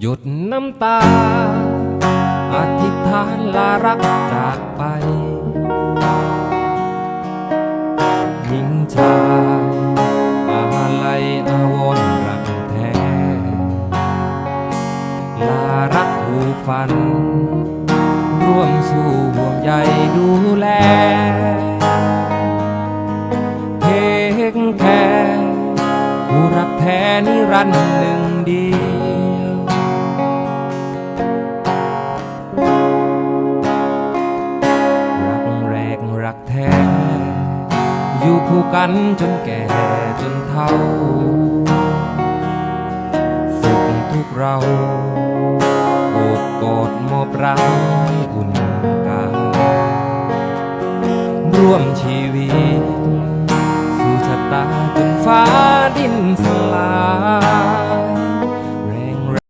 หยดน้ำตา อธิษฐานลารักจากไปหญิงชายอาลัยอาวรรักแท้ ลารักผูกฝัน ร่วมสู่ห่วงใยดูแลเทคแค่ผู้รักแท้นิรันดร์หนึ่งดี รักแท้ อยู่คู่กันจนแก่จนเฒ่าสุขทุกเราโอบกอดมอบรักให้อุ่นกายร่วมชีวิต สู่ชะตาจนฟ้าดินสลาย